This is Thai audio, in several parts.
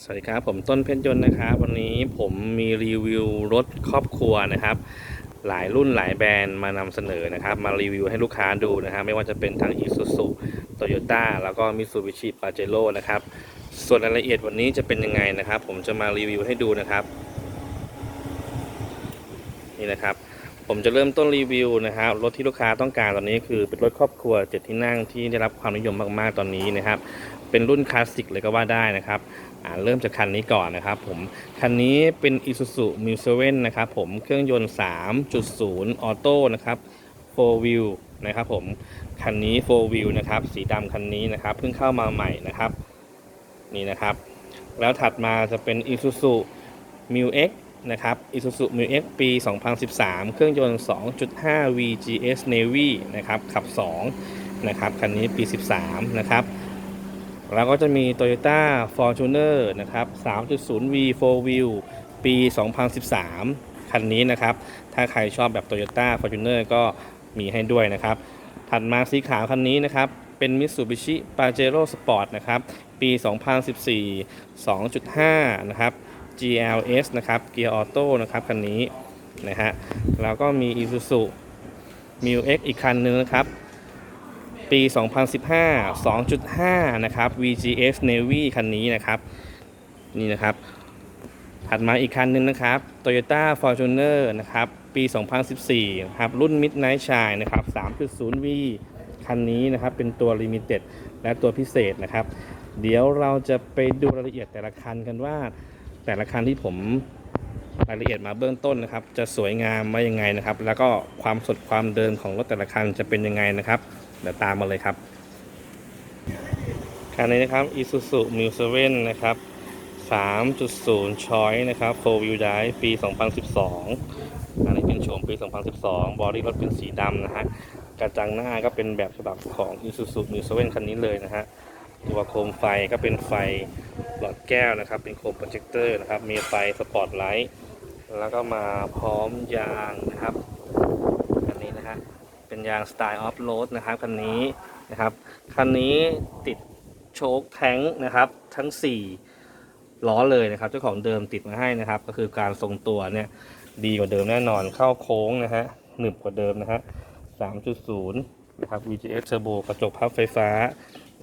สวัสดีครับผมต้นเพชรยนต์นะครับวันนี้ผมมีรีวิวรถครอบครัวนะครับ หลายรุ่นหลายแบรนด์มานำเสนอนะครับ มารีวิวให้ลูกค้าดูนะครับไม่ว่าจะเป็นทั้ง Isuzu Toyota แล้วก็ Mitsubishi Pajero นะครับ ส่วนรายละเอียดวันนี้จะเป็นยังไงนะครับ ผมจะมารีวิวให้ดูนะครับ นี่นะครับ ผมจะเริ่มต้นรีวิวนะครับรถที่ลูกค้าต้องการตอนนี้คือเป็นรถครอบครัวเจ็ดที่นั่งที่ได้รับความนิยมมากๆตอนนี้นะครับ เป็นรุ่นคลาสสิกเลยก็ว่าได้นะครับ เริ่มจากคันนี้ก่อนนะครับผม คันนี้เป็น Isuzu m u s e v e n นะครับผม เครื่องยนต์ 3.0 ออโต้นะครับ 4 wheel นะครับผม คันนี้ 4 wheel นะครับ สีดำคันนี้นะครับ เพิ่งเข้ามาใหม่นะครับ นี่นะครับ แล้วถัดมาจะเป็น Isuzu m u x นะครับ Isuzu m u x ปี 2013 เครื่องยนต์ 2.5 VGS Navy นะครับ ขับ 2 นะครับ คันนี้ปี 13 นะครับ แล้วก็จะมี Toyota Fortuner นะครับ 3.0V 4 Wheel ปี 2013 คันนี้นะครับ ถ้าใครชอบแบบ Toyota Fortuner ก็มีให้ด้วยนะครับ ถัดมาสีขาวคันนี้นะครับ เป็น Mitsubishi Pajero Sport นะครับ ปี 2014 2.5 นะครับ GLS นะครับเกียร์ออโต้นะครับคันนี้นะฮะ แล้วก็มี Isuzu m u X อีกคันนึงนะครับ ปี 2015 2.5 นะครับ VGS Navy คันนี้นะครับ นี่นะครับ ถัดมาอีกคันหนึงนะครับ Toyota Fortuner นะครับ ปี 2014 ครับ รุ่น Midnight Shine นะครับ 3.0V คันนี้นะครับ เป็นตัว Limited และตัวพิเศษนะครับ เดี๋ยวเราจะไปดูรายละเอียดแต่ละคันกันว่า แต่ละคันที่ผมรายละเอียดมาเบื้องต้นนะครับ จะสวยงามมายังไงนะครับ แล้วก็ความสดความเดิมของรถแต่ละคันจะเป็นยังไงนะครับ เดี๋ยวตามมาเลยครับคันนี้นะครับ Isuzu m u s e v e n นะครับ 3.0 Choice นะครับ4 Wheel Drive ปี 2012 อันนี้เป็นโฉมปี 2012 บอดี้รถเป็นสีดำนะฮะ กระจังหน้าก็เป็นแบบฉบับของ Isuzu m u s e v e n คันนี้เลยนะฮะ ตัวโคมไฟก็เป็นไฟหลอดแก้วนะครับ เป็นโคมโปรเจคเตอร์นะครับ มีไฟสปอตไลท์ แล้วก็มาพร้อมยางนะครับ เป็นยางสไตล์ออฟโรดนะครับคันนี้นะครับคันนี้ติดโชคแท้งนะครับทั้ง 4 ล้อเลยนะครับ เจ้าของเดิมติดมาให้นะครับ ก็คือการทรงตัวเนี่ยดีกว่าเดิมแน่นอนเข้าโค้งนะฮะหนึบกว่าเดิมนะฮะ 3.0 นะครับ VGS Turbo กระจกพับไฟฟ้า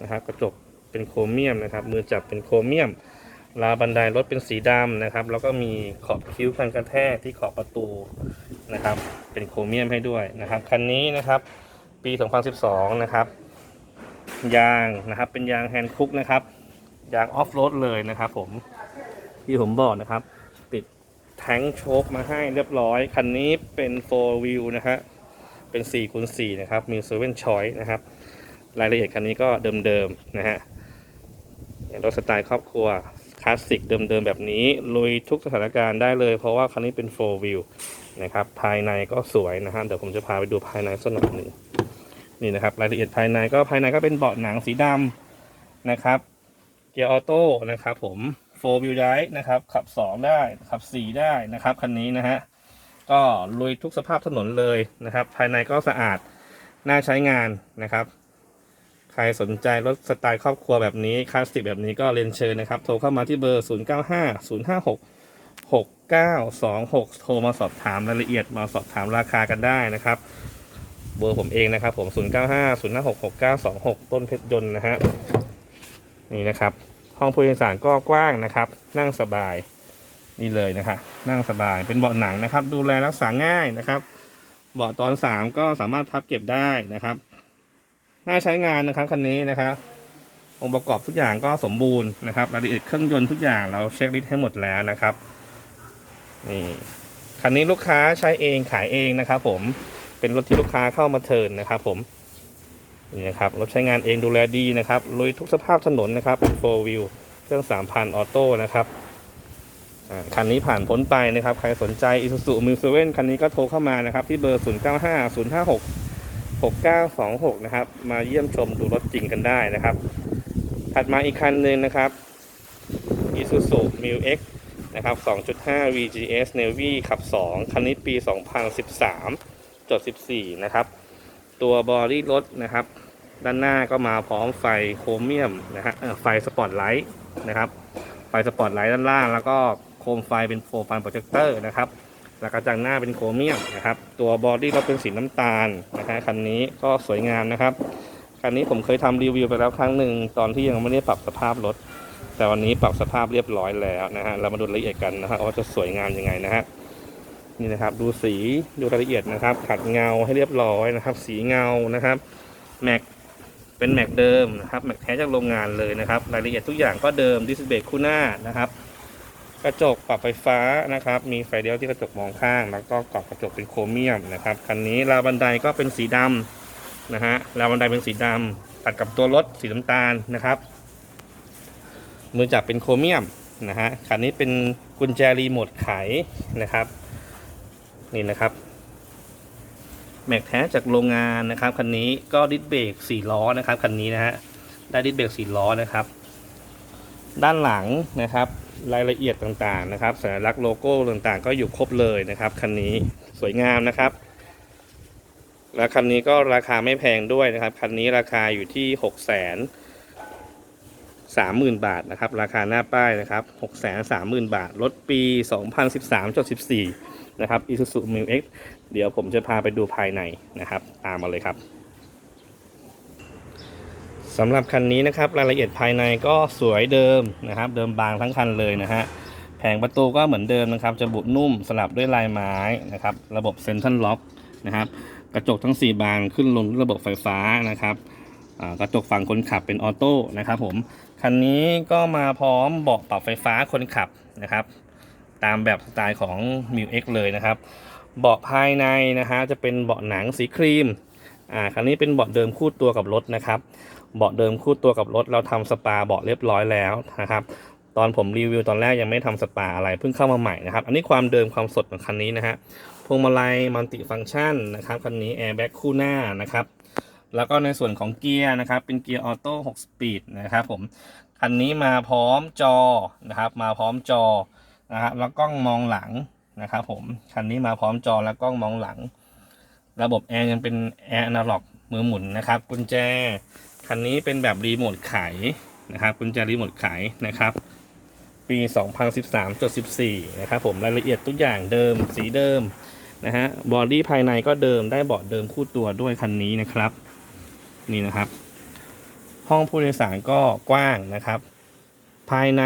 นะครับกระจกเป็นโครเมียมนะครับ มือจับเป็นโครเมียม ราวบันไดรถเป็นสีดำนะครับ แล้วก็มีขอบคิ้วกันกระแทกที่ขอบประตูนะครับ เป็นโครเมียมให้ด้วยนะครับ คันนี้นะครับปี 2012 นะครับ ยางนะครับ เป็นยางแฮนด์คุกนะครับ ยางออฟโรดเลยนะครับผมที่ผมบอกนะครับ ติดแท้งโชคมาให้เรียบร้อย คันนี้เป็น4 wheel นะฮะเป็น4คูณ4นะครับ มี7 choice นะครับ รายละเอียดคันนี้ก็เดิมๆนะฮะรถสไตล์ครอบครัว คลาสสิกเดิมๆแบบนี้ ลุยทุกสถานการณ์ได้เลย เพราะว่าคันนี้เป็น 4 wheel นะครับ ภายในก็สวยนะฮะเดี๋ยวผมจะพาไปดูภายในสักหน่อยหนึ่งนี่นะครับ รายละเอียดภายในก็ภายในก็เป็นเบาะหนังสีดำนะครับ เกียร์ออโต้นะครับผม 4 wheel drive นะครับ ขับ 2 ได้ ขับ 4 ได้นะครับคันนี้นะฮะก็ลุยทุกสภาพถนนเลยนะครับ ภายในก็สะอาดน่าใช้งานนะครับ รสนใจรถสไตล์ครอบครัวแบบนี้คลาสสิกแบบนี้ก็เรียนเชิญนะครับ โทรเข้ามาที่เบอร์ 0 9 5 0 5 6 6 9 2 6 โทรมาสอบถามรายละเอียดมาสอบถามราคากันได้นะครับ เบอร์ผมเองนะครับผม 0 9 5 0 5 6 6 9 2 6 ต้นเพชรยนต์นะฮะนี่นะครับ ห้องผู้โดยสารก็กว้างนะครับ นั่งสบายนี่เลยนะครับนั่งสบายเป็นเบาะหนังนะครับ ดูแลรักษาง่ายนะครับเบาะตอนสามก็สามารถพับเก็บได้นะครับ น่าใช้งานนะครับคันนี้นะครับ องค์ประกอบทุกอย่างก็สมบูรณ์นะครับรายละเอียดเครื่องยนต์ทุกอย่างเราเช็คลิสต์ให้หมดแล้วนะครับนี่คันนี้ลูกค้าใช้เองขายเองนะครับ ผมเป็นรถที่ลูกค้าเข้ามาเทินนะครับ ผมนี่นะครับรถใช้งานเองดูแลดีนะครับลุยทุกสภาพถนนนะครับเป็น4 wheel เครื่อง3,000ออโต้นะครับอ่าคันนี้ผ่านพ้นไปนะครับ ใครสนใจ Isuzu m u s e v e n คันนี้ก็โทรเข้ามานะครับ ที่เบอร์ 095 056 6926 นะครับ มาเยี่ยมชมดูรถจริงกันได้นะครับ ถัดมาอีกคันหนึ่งนะครับ Isuzu m u X นะครับ 2.5 VGS Navy ขับ 2 คันนี้ปี 2013จด14 นะครับ ตัวบอดี้รถนะครับ ด้านหน้าก็มาพร้อมไฟโครเมียมนะฮะไฟสปอตไลท์นะครับ ไฟสปอตไลท์ด้านล่าง แล้วก็โคมไฟเป็นโฟฟันโปรเจคเตอร์นะครับ แล้วกระจังหน้าเป็นโครเมียมนะครับ ตัวบอดี้ก็เป็นสีน้ำตาลนะฮะคันนี้ก็สวยงามนะครับ คันนี้ผมเคยทำรีวิวไปแล้วครั้งหนึ่งตอนที่ยังไม่ได้ปรับสภาพรถ แต่วันนี้ปรับสภาพเรียบร้อยแล้วนะฮะ เรามาดูรายละเอียดกันนะฮะว่าจะสวยงามยังไงนะฮะ นี่นะครับ ดูสี ดูรายละเอียดนะครับ ขัดเงาให้เรียบร้อยนะครับ สีเงานะครับ แม็ก เป็นแม็กเดิมนะครับ แม็กแท้จากโรงงานเลยนะครับ รายละเอียดทุกอย่างก็เดิม ดิสเบรกคู่หน้านะครับ กระจกปรับไฟฟ้านะครับ มีไฟเลี้ยวที่กระจกมองข้าง แล้วก็กรอบกระจกเป็นโครเมียมนะครับคันนี้ราวบันไดก็เป็นสีดำนะฮะราวบันไดเป็นสีดำตัดกับตัวรถสีน้ำตาลนะครับ มือจับเป็นโครเมียมนะฮะคันนี้เป็นกุญแจรีโมทไขนะครับ นี่นะครับแม็กแท้จากโรงงานนะครับคันนี้ก็ดิสเบรกสี่ล้อนะครับคันนี้นะฮะได้ดิสเบรกสี่ล้อนะครับ ด้านหลังนะครับ รายละเอียดต่างๆนะครับ สัญลักษณ์โลโก้ต่างๆ ก็อยู่ครบเลยนะครับคันนี้สวยงามนะครับและคันนี้ก็ราคาไม่แพงด้วยนะครับคันนี้ราคาอยู่ที่หกแสนสามหมื่นบาทนะครับ ราคาหน้าป้ายนะครับหกแสนสามหมื่นบาทรถปีสองพันสิบสามจดสิบสี่นะครับ Isuzu m i x เดี๋ยวผมจะพาไปดูภายในนะครับ ตามมาเลยครับ สำหรับคันนี้นะครับรายละเอียดภายในก็สวยเดิมนะครับ เดิมบางทั้งคันเลยนะฮะแผงประตูก็เหมือนเดิมนะครับ จะบุนุ่มสลับด้วยลายไม้นะครับ ระบบเซ็นทรัลล็อกนะครับ กระจกทั้ง 4 บานขึ้นลงด้วยระบบไฟฟ้านะครับกระจกฝั่งคนขับเป็นออโต้นะครับผมคันนี้ก็มาพร้อมเบาะปรับไฟฟ้าคนขับนะครับ ตามแบบสไตล์ของ m i x เลยนะครับ เบาะภายในนะฮะจะเป็นเบาะหนังสีครีมอ่าคันนี้เป็นเบาะเดิมคู่ตัวกับรถนะครับ เบาะเดิมคู่ตัวกับรถเราทำสปาเบาะเรียบร้อยแล้วนะครับ ตอนผมรีวิวตอนแรกยังไม่ทำสปาอะไรเพิ่งเข้ามาใหม่นะครับ อันนี้ความเดิมความสดของคันนี้นะฮะพวงมาลัยมัลติฟังก์ชันนะครับคันนี้แอร์แบ็กคู่หน้านะครับแล้วก็ในส่วนของเกียร์นะครับ เป็นเกียร์ออโต้6สปีดนะครับผมคันนี้มาพร้อมจอนะครับ มาพร้อมจอนะครับแล้วกล้องมองหลังนะครับผมคันนี้มาพร้อมจอและกล้องมองหลัง ระบบแอร์ยังเป็นแอร์อนาล็อกมือหมุนนะครับ กุญแจ คันนี้เป็นแบบรีโมทไขนะครับกุญแจรีโมทไขนะครับ ปี 2013.14 นะครับผมรายละเอียดทุกอย่างเดิมสีเดิมนะฮะบอดี้ภายในก็เดิมได้เบาะเดิมคู่ตัวด้วยคันนี้นะครับ นี่นะครับ ห้องผู้โดยสารก็กว้างนะครับ ภายใน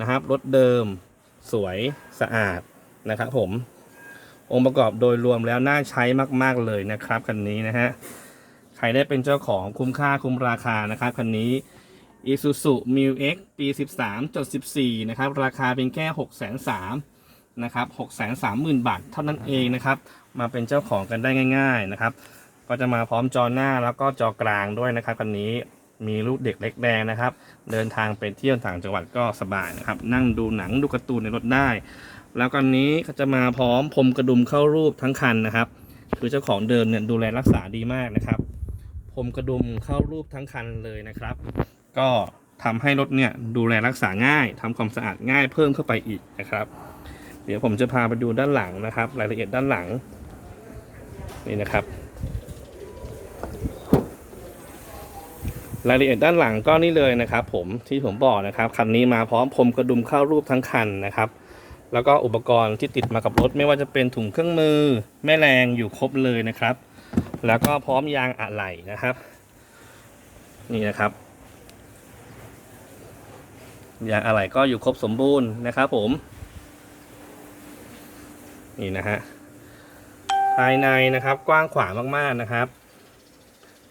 นะครับรถเดิมสวยสะอาดนะครับผมองค์ประกอบโดยรวมแล้วน่าใช้มาก ๆ เลยนะครับคันนี้นะฮะ รได้เป็นเจ้าของคุ้มค่าคุ้มราคานะครับคันนี้ Isuzu m i x ปี 13.14 นะครับ ราคาเป็นแค่ 6 3 0 0 0นะครับ 630,000 บาทเท่านั้นเองนะครับ มาเป็นเจ้าของกันได้ง่าย ๆนะครับ ก็จะมาพร้อมจอหน้าแล้วก็จอกลางด้วยนะครับคันนี้มีลูกเด็กเล็กแดงนะครับ เดินทางไปเที่ยวต่างจังหวัดก็สบายนะครับ นั่งดูหนังดูการ์ตูนในรถได้ แล้วกันนี้ก็จะมาพร้อมพรมกระดุมเข้ารูปทั้งคันนะครับ คือเจ้าของเดิมเนี่ยดูแลรักษาดีมากนะครับ พรมกระดุมเข้ารูปทั้งคันเลยนะครับ ก็ทำให้รถเนี่ยดูแลรักษาง่ายทำความสะอาดง่ายเพิ่มเข้าไปอีกนะครับ เดี๋ยวผมจะพาไปดูด้านหลังนะครับ รายละเอียดด้านหลังนี่นะครับ รายละเอียดด้านหลังก็นี่เลยนะครับ ผมที่ผมบอกนะครับคันนี้มาพร้อมพรมกระดุมเข้ารูปทั้งคันนะครับ แล้วก็อุปกรณ์ที่ติดมากับรถ ไม่ว่าจะเป็นถุงเครื่องมือแม่แรงอยู่ครบเลยนะครับ แล้วก็พร้อมยางอะไหล่นะครับ นี่นะครับยางอะไหล่ก็อยู่ครบสมบูรณ์นะครับผม นี่นะฮะภายในนะครับกว้างขวางมากๆนะครับ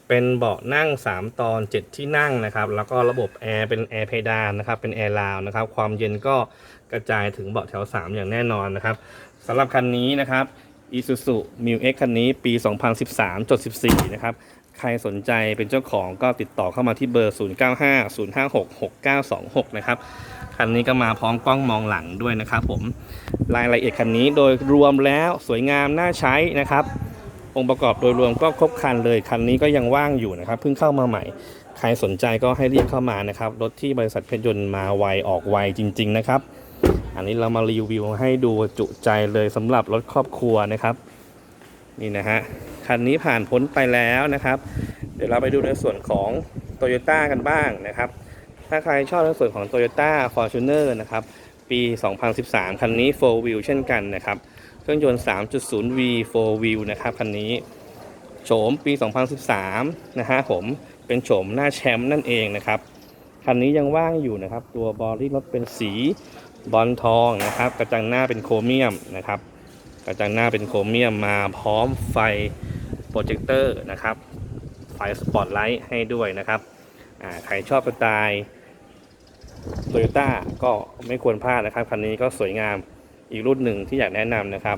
เป็นเบาะนั่ง 3 ตอน 7 ที่นั่งนะครับ แล้วก็ระบบแอร์เป็นแอร์เพดานนะครับ เป็นแอร์ลาวนะครับ ความเย็นก็กระจายถึงเบาะแถว 3 อย่างแน่นอนนะครับสำหรับคันนี้นะครับ Isuzu m i x คันนี้ปี 2013.14 นะครับ ใครสนใจเป็นเจ้าของก็ติดต่อเข้ามาที่เบอร์ 0950566926 นะครับ คันนี้ก็มาพร้อมกล้องมองหลังด้วยนะครับผม รายละเอียดคันนี้โดยรวมแล้วสวยงามน่าใช้นะครับ องค์ประกอบโดยรวมก็ครบคันเลย คันนี้ก็ยังว่างอยู่นะครับ เพิ่งเข้ามาใหม่ ใครสนใจก็ให้รีบเข้ามานะครับ รถที่บริษัทเพชรยนต์มาไวออกไวจริง ๆ นะครับ อันนี้เรามารีวิวให้ดูจุใจเลยสำหรับรถครอบครัวนะครับ นี่นะฮะคันนี้ผ่านพ้นไปแล้วนะครับ เดี๋ยวเราไปดูในส่วนของ Toyota กันบ้างนะครับ ถ้าใครชอบในส่วนของ Toyota Fortuner นะครับปี 2013 คันนี้ 4 wheel เช่นกันนะครับ เครื่องยนต์ 3.0V 4 wheel นะครับคันนี้โฉมปี 2013 นะฮะผมเป็นโฉมหน้าแชมป์นั่นเองนะครับ คันนี้ยังว่างอยู่นะครับ ตัวบอดี้รถเป็นสี บอลทองนะครับ กระจังหน้าเป็นโครเมียมนะครับ กระจังหน้าเป็นโครเมียมมาพร้อมไฟโปรเจคเตอร์นะครับ ไฟสปอตไลท์ให้ด้วยนะครับใครชอบสไตล์โตโยต้าก็ไม่ควรพลาดนะครับคันนี้ก็สวยงามอีกรุ่นหนึ่งที่อยากแนะนำนะครับ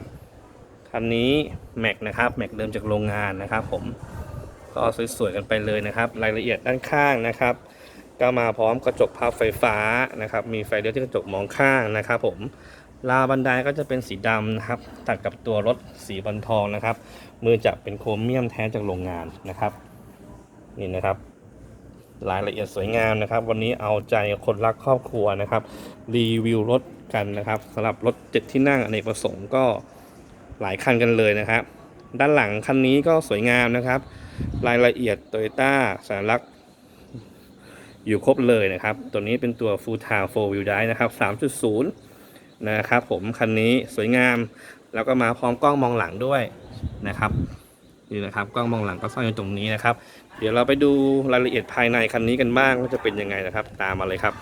คันนี้แม็กนะครับแม็กเดิมจากโรงงานนะครับ ผมก็สวยๆกันไปเลยนะครับ รายละเอียดด้านข้างนะครับ ก็มาพร้อมกระจกพับไฟฟ้านะครับ มีไฟเลี้ยวที่กระจกมองข้างนะครับ ผมราวบันไดก็จะเป็นสีดำนะครับ ตัดกับตัวรถสีบอลทองนะครับ มือจับเป็นโครเมียมแท้จากโรงงานนะครับ นี่นะครับรายละเอียดสวยงามนะครับ วันนี้เอาใจคนรักครอบครัวนะครับ รีวิวรถกันนะครับสำหรับรถเจ็ดที่นั่งอเนกประสงค์ก็หลายคันกันเลยนะครับ ด้านหลังคันนี้ก็สวยงามนะครับ รายละเอียดโตโยต้าสัญลักษณ์ อยู่ครบเลยนะครับ ตัวนี้เป็นตัว Full Time 4 Wheel Drive นะครับ 3.0 นะครับผมคันนี้สวยงาม แล้วก็มาพร้อมกล้องมองหลังด้วยนะครับนี่นะครับกล้องมองหลังก็ซ่อนอยู่ตรงนี้นะครับ เดี๋ยวเราไปดูรายละเอียดภายในคันนี้กันบ้างว่าจะเป็นยังไงนะครับ ตามมาเลยครับ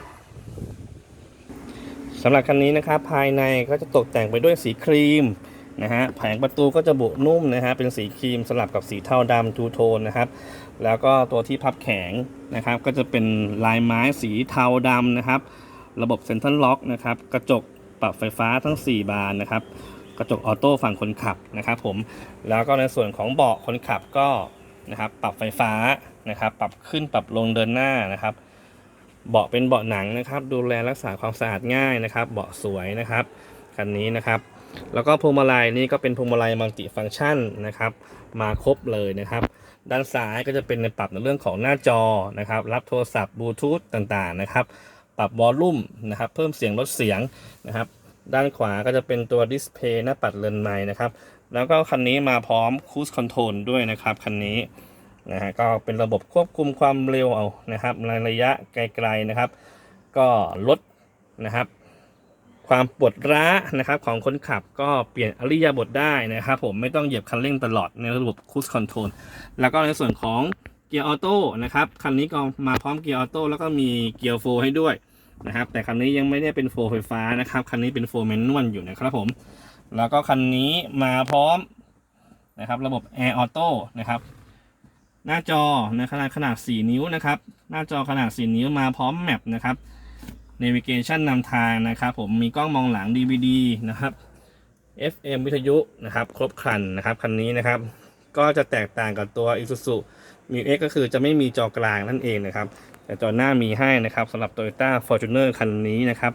สำหรับคันนี้นะครับภายในก็จะตกแต่งไปด้วยสีครีมนะฮะแผงประตูก็จะบุนุ่มนะฮะเป็นสีครีมสลับกับสีเทาดำทูโทนนะครับ แล้วก็ตัวที่พับแข็งนะครับ ก็จะเป็นลายไม้สีเทาดำนะครับ ระบบเซ็นทรัลล็อกนะครับ กระจกปรับไฟฟ้าทั้ง 4 บานนะครับ กระจกออโต้ฝั่งคนขับนะครับผม แล้วก็ในส่วนของเบาะคนขับก็นะครับ ปรับไฟฟ้านะครับ ปรับขึ้นปรับลงเดินหน้านะครับ เบาะเป็นเบาะหนังนะครับ ดูแลรักษาความสะอาดง่ายนะครับ เบาะสวยนะครับคันนี้นะครับ แล้วก็พวงมาลัยนี่ก็เป็นพวงมาลัยมัลติฟังก์ชันนะครับ มาครบเลยนะครับ ด้านซ้ายก็จะเป็นในปรับในเรื่องของหน้าจอนะครับ รับโทรศัพท์บลูทูธต่างๆนะครับ ปรับวอลลุ่มนะครับ เพิ่มเสียงลดเสียงนะครับ ด้านขวาก็จะเป็นตัวดิสเพย์หน้าปัดเรือนไม้นะครับ แล้วก็คันนี้มาพร้อมคู i คอนโทรลด้วยนะครับ คันนี้นะฮะก็เป็นระบบควบคุมความเร็วเอานะครับในระยะไกลๆนะครับ ก็ลดนะครับ ความปวดร้านะครับของคนขับก็เปลี่ยนอริยาบทได้นะครับผมไม่ต้องเหยียบคันเร่งตลอดในระบบคู i คอนโทรลแล้วก็ในส่วนของเกียร์ออโต้นะครับคันนี้ก็มาพร้อมเกียร์ออโต้แล้วก็มีเกียร์โฟให้ด้วยนะครับแต่คันนี้ยังไม่ได้เป็นโฟไฟฟ้านะครับคันนี้เป็นโฟแมนนวลอยู่นะครับผมแล้วก็คันนี้มาพร้อมนะครับระบบ Air Auto นะครับหน้าจอในขนาดขนาด 4 นิ้วนะครับหน้าจอขนาด 4 นิ้วมาพร้อมแมปนะครับ Navigation นำทางนะครับผมมีกล้องมองหลัง DVD นะครับ FM วิทยุนะครับ ครบครันนะครับคันนี้นะครับ ก็จะแตกต่างกับตัว Isuzu m u X ก็คือจะไม่มีจอกลางนั่นเองนะครับ แต่จอหน้ามีให้นะครับสำหรับ Toyota Fortuner คันนี้นะครับ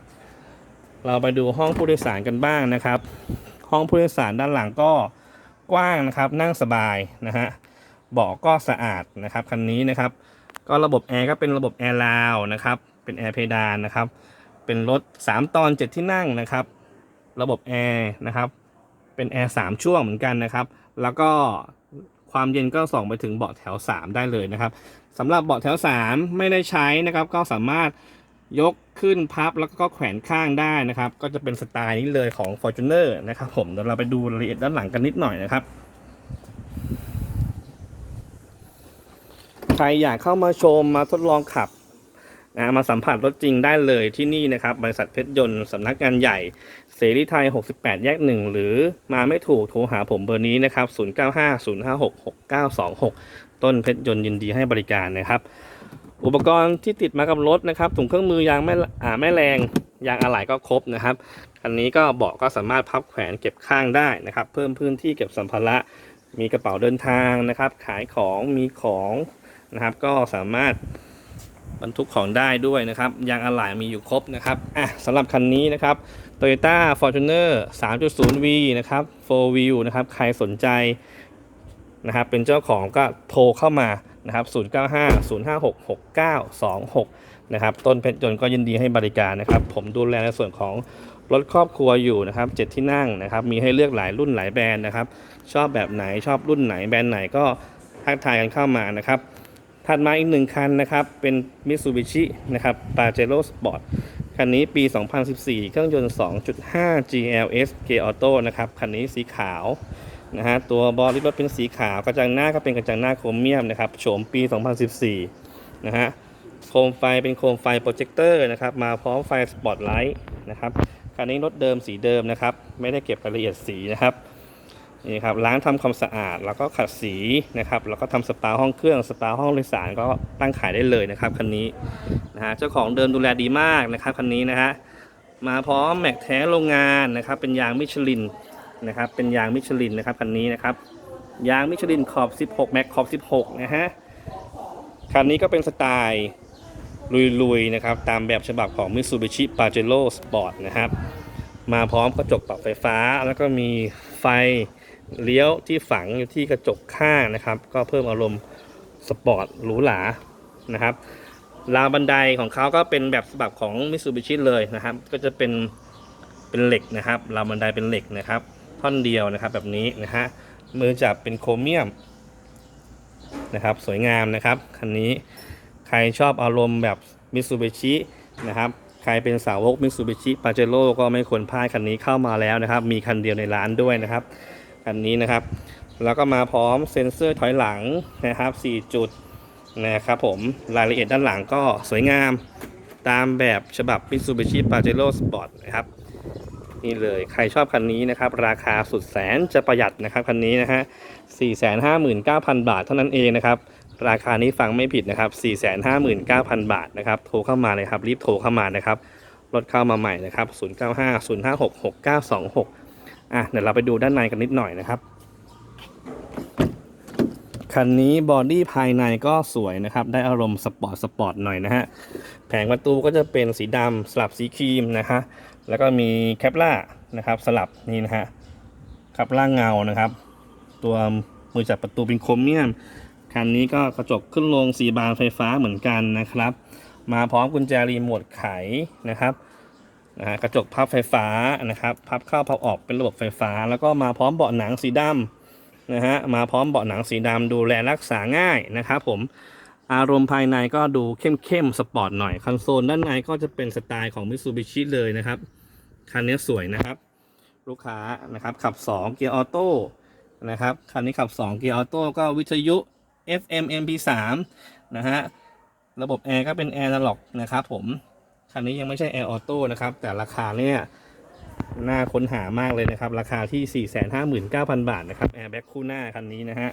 เราไปดูห้องผู้โดยสารกันบ้างนะครับ ห้องผู้โดยสารด้านหลังก็กว้างนะครับ นั่งสบายนะฮะเบาะก็สะอาดนะครับคันนี้นะครับ ก็ระบบแอร์ก็เป็นระบบแอร์ลาวนะครับ เป็นแอร์เพดานนะครับ เป็นรถ 3 ตอน 7 ที่นั่งนะครับ ระบบแอร์นะครับ เป็นแอร์3ช่วงเหมือนกันนะครับ แล้วก็ความเย็นก็ส่องไปถึงเบาะแถว 3 ได้เลยนะครับสำหรับเบาะแถว 3 ไม่ได้ใช้นะครับ ก็สามารถยกขึ้นพับแล้วก็แขวนข้างได้นะครับ ก็จะเป็นสไตล์นี้เลยของ Fortuner นะครับ ผมเดี๋ยวเราไปดูรายละเอียดด้านหลังกันนิดหน่อยนะครับ ใครอยากเข้ามาชมมาทดลองขับ นะมาสัมผัสรถจริงได้เลยที่นี่นะครับ บริษัทเพชรยนต์สำนักงานใหญ่ เสรีไทย 68 แยก 1 หรือมาไม่ถูกโทรหาผมเบอร์นี้นะครับ 0950566926 ต้นเพชรยนต์ยินดีให้บริการนะครับ อุปกรณ์ที่ติดมากับรถนะครับถุงเครื่องมือยางแม่อ่าแม่แรงยางอะไหล่ก็ครบนะครับคันนี้ก็เบาะก็สามารถพับแขวนเก็บข้างได้นะครับ เพิ่มพื้นที่เก็บสัมภาระมีกระเป๋าเดินทางนะครับ ขายของมีของนะครับ ก็สามารถ บรรทุกของได้ด้วยนะครับ ยางอะไหล่มีอยู่ครบนะครับอะสำหรับคันนี้นะครับ Toyota Fortuner 3.0V นะครับ4 wheel นะครับ ใครสนใจนะครับ เป็นเจ้าของก็โทรเข้ามานะครับ 0950566926 นะครับ ต้นเพชรยนต์ก็ยินดีให้บริการนะครับ ผมดูแลในส่วนของรถครอบครัวอยู่นะครับเจ็ดที่นั่งนะครับ มีให้เลือกหลายรุ่นหลายแบรนด์นะครับ ชอบแบบไหนชอบรุ่นไหนแบรนด์ไหนก็ทักทายกันเข้ามานะครับ ถัดมาอีกหนึ่งคันนะครับ เป็น Mitsubishi นะครับ Pajero Sport คันนี้ปี 2014 เครื่องยนต์ 2.5 GLS g e a Auto นะครับ คันนี้สีขาวนะฮะ ตัวบอดี้รถเป็นสีขาว กระจังหน้าก็เป็นกระจังหน้าโครเมียมนะครับ โฉมปี 2014 นะฮะ โคมไฟเป็นโคมไฟโปรเจคเตอร์นะครับ มาพร้อมไฟสปอตไลท์นะครับ คันนี้รถเดิมสีเดิมนะครับ ไม่ได้เก็บรายละเอียดสีนะครับ นี่ครับล้างทำความสะอาดแล้วก็ขัดสีนะครับแล้วก็ทำสปาห้องเครื่องสปาห้องโดยสารก็ตั้งขายได้เลยนะครับคันนี้นะฮะเจ้าของเดิมดูแลดีมากนะครับคันนี้นะฮะมาพร้อมแม็กแท้โรงงานนะครับเป็นยางมิชลินนะครับเป็นยางมิชลินนะครับคันนี้นะครับยางมิชลินขอบ 16 แม็กขอบ 16 นะฮะคันนี้ก็เป็นสไตล์ลุยๆนะครับตามแบบฉบับของ Mitsubishi Pajero Sport นะครับมาพร้อมกระจกปรับไฟฟ้าแล้วก็มีไฟ เลี้ยวที่ฝังอยู่ที่กระจกข้างนะครับ ก็เพิ่มอารมณ์สปอร์ตหรูหรานะครับราวบันไดของเขาก็เป็นแบบฉบับของ Mitsubishi เลยนะครับ ก็จะเป็นเป็นเหล็กนะครับราวบันไดเป็นเหล็กนะครับ ท่อนเดียวนะครับแบบนี้นะฮะมือจับเป็นโครเมียมนะครับ สวยงามนะครับคันนี้ใครชอบอารมณ์แบบ Mitsubishi นะครับใครเป็นสาวก Mitsubishi Pajero ก็ไม่ควรพลาดคันนี้เข้ามาแล้วนะครับ มีคันเดียวในร้านด้วยนะครับ คันนี้นะครับ แล้วก็มาพร้อมเซ็นเซอร์ถอยหลังนะครับ 4 จุดนะครับผมรายละเอียดด้านหลังก็สวยงามตามแบบฉบับ Mitsubishi Pajero Sport นะครับ นี่เลยใครชอบคันนี้นะครับ ราคาสุดแสนจะประหยัดนะครับคันนี้นะฮะ 459,000 บาทเท่านั้นเองนะครับ ราคานี้ฟังไม่ผิดนะครับ 459,000 บาทนะครับ โทรเข้ามาเลยครับ รีบโทรเข้ามานะครับ รถเข้ามาใหม่นะครับ 095 056 6926 อะเดี๋ยวเราไปดูด้านในกันนิดหน่อยนะครับ คันนี้บอดี้ภายในก็สวยนะครับ ได้อารมณ์สปอร์ตสปอร์ตหน่อยนะฮะ แผงประตูก็จะเป็นสีดำสลับสีครีมนะฮะ แล้วก็มีแคปล่านะครับสลับนี่นะฮะแคปล่างเงานะครับ ตัวมือจับประตูเป็นโครเมียม คันนี้ก็กระจกขึ้นลงสีบานไฟฟ้าเหมือนกันนะครับ มาพร้อมกุญแจรีโมทไขนะครับ นะฮะกระจกพับไฟฟ้านะครับพับเข้าพับออกเป็นระบบไฟฟ้า แล้วก็มาพร้อมเบาะหนังสีดำนะฮะมาพร้อมเบาะหนังสีดำดูแลรักษาง่ายนะครับผมอารมณ์ภายในก็ดูเข้มๆสปอร์ตหน่อยคอนโซลด้านในก็จะเป็นสไตล์ของ Mitsubishi เลยนะครับคันนี้สวยนะครับ ลูกค้านะครับขับ 2 เกียร์ออโต้นะครับคันนี้ขับ 2 เกียร์ออโต้ก็วิทยุ FM MP3 นะฮะระบบแอร์ก็เป็นแอร์นาล็อกนะครับผม คันนี้ยังไม่ใช่แอร์ออโต้นะครับ แต่ราคาเนี่ยน่าค้นหามากเลยนะครับ ราคาที่ 459,000 บาทนะครับแอร์แบคคู่หน้าคันนี้นะฮะ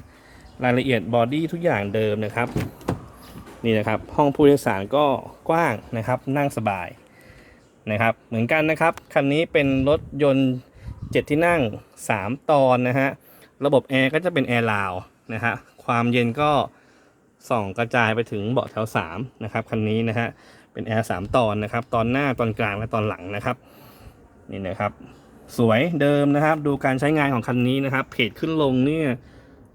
รายละเอียดบอดี้ทุกอย่างเดิมนะครับ นี่นะครับ ห้องผู้โดยสารก็กว้างนะครับ นั่งสบายนะครับ เหมือนกันนะครับ คันนี้เป็นรถยนต์ 7 ที่นั่ง 3 ตอนนะฮะ ระบบแอร์ก็จะเป็นแอร์ลาวนะฮะ ความเย็นก็ส่องกระจายไปถึงเบาะแถว 3 นะครับ คันนี้นะฮะ เป็นแอร์3ตอนนะครับ ตอนหน้าตอนกลางและตอนหลังนะครับนี่นะครับ สวยเดิมนะครับ ดูการใช้งานของคันนี้นะครับเพจขึ้นลงเนี่ย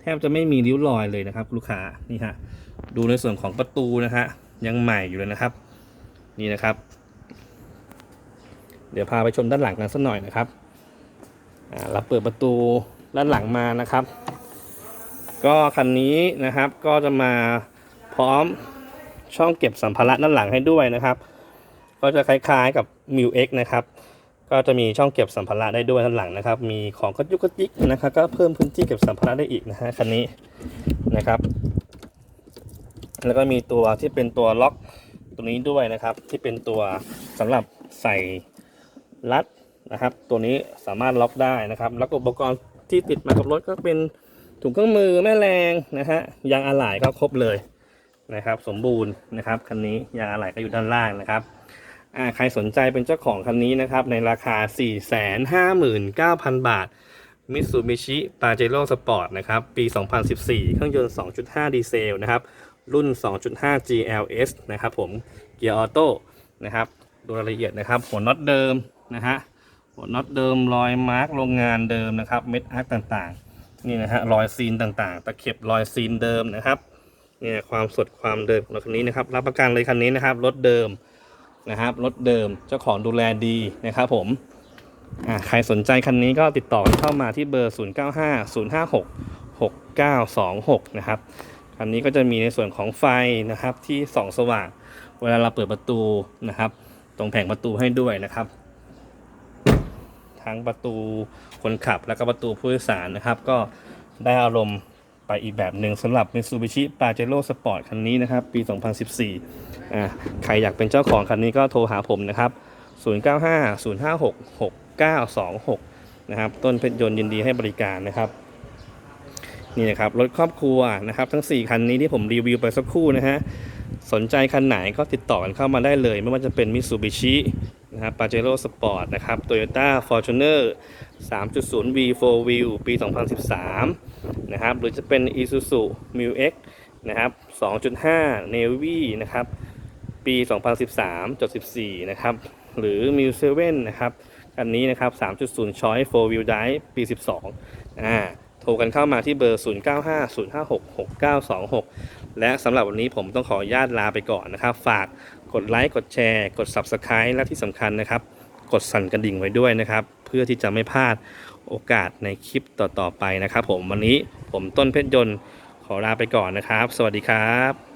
แทบจะไม่มีริ้วรอยเลยนะครับ ลูกค้านี่ฮะดูในส่วนของประตูนะฮะยังใหม่อยู่เลยนะครับ นี่นะครับ เดี๋ยวพาไปชมด้านหลังกันสักหน่อยนะครับเราเปิดประตูด้านหลังมานะครับ ก็คันนี้นะครับก็จะมาพร้อม ช่องเก็บสัมภาระด้านหลังให้ด้วยนะครับ ก็จะคล้ายๆกับ m ิ u X นะครับ ก็จะมีช่องเก็บสัมภาระได้ด้วยด้านหลังนะครับ มีของกระจุกกระจิกนะครับ ก็เพิ่มพื้นที่เก็บสัมภาระได้อีกนะฮะคันนี้นะครับ แล้วก็มีตัวที่เป็นตัวล็อกตัวนี้ด้วยนะครับ ที่เป็นตัวสำหรับใส่รัดนะครับ ตัวนี้สามารถล็อกได้นะครับ แล้วก็อุปกรณ์ที่ติดมากับรถก็เป็นถุงเครื่องมือแม่แรงนะฮะยางอะไหล่ก็ครบเลย นะครับ สมบูรณ์นะครับคันนี้ยางอะไหล่ก็อยู่ด้านล่างนะครับอ่าใครสนใจเป็นเจ้าของคันนี้นะครับ ในราคา 459,000 บาท Mitsubishi Pajero Sport นะครับ ปี 2014 เครื่องยนต์ 2.5 ดีเซลนะครับ รุ่น 2.5 GLS นะครับผม เกียร์ออโต้นะครับ ดูรายละเอียดนะครับ หัวน็อตเดิมนะฮะ หัวน็อตเดิมรอยมาร์กโรงงานเดิมนะครับ เม็ดอาร์คต่างๆ นี่นะฮะ รอยซีนต่างๆ ตะเข็บรอยซีนเดิมนะครับ เนี่ยความสดความเดิมของรถคันนี้นะครับ รับประกันเลยคันนี้นะครับ รถเดิมนะครับ รถเดิมเจ้าของดูแลดีนะครับผมอ่าใครสนใจคันนี้ก็ติดต่อเข้ามาที่เบอร์ 0950566926 นะครับ คันนี้ก็จะมีในส่วนของไฟนะครับที่ส่องสว่าง เวลาเราเปิดประตูนะครับ ตรงแผงประตูให้ด้วยนะครับ ทั้งประตูคนขับแล้วก็ประตูผู้โดยสารนะครับ ก็ได้อารมณ์ ไปอีกแบบหนึ่งสำหรับ Mitsubishi Pajero Sport คันนี้นะครับ ปี 2014อ่าใครอยากเป็นเจ้าของคันนี้ก็โทรหาผมนะครับ 0950566926 นะครับ ต้นเพชรยนต์ยินดีให้บริการนะครับ นี่นะครับ รถครอบครัวนะครับ ทั้ง 4 คันนี้ที่ผมรีวิวไปสักครู่นะฮะสนใจคันไหนก็ติดต่อกันเข้ามาได้เลย ไม่ว่าจะเป็น Mitsubishi นะครับ Pajero Sport นะครับ Toyota Fortuner 3.0 V4 Wheel ปี 2013 นะครับ หรือจะเป็น Isuzu Mu X นะครับ 2.5 Navy นะครับ ปี 2013.14 นะครับ หรือ Mu 7นะครับคันนี้นะครับ 3.0 Choice 4 Wheel Drive ปี 12 อ่า โทรกันเข้ามาที่เบอร์ 0950566926 และสำหรับวันนี้ผมต้องขออนุญาตลาไปก่อนนะครับ ฝาก กดไลค์กดแชร์ กด Subscribe และที่สำคัญนะครับ กดสั่นกระดิ่งไว้ด้วยนะครับ เพื่อที่จะไม่พลาดโอกาสในคลิปต่อๆไปนะครับ ผมวันนี้ผมต้นเพชรยนต์ขอลาไปก่อนนะครับ สวัสดีครับ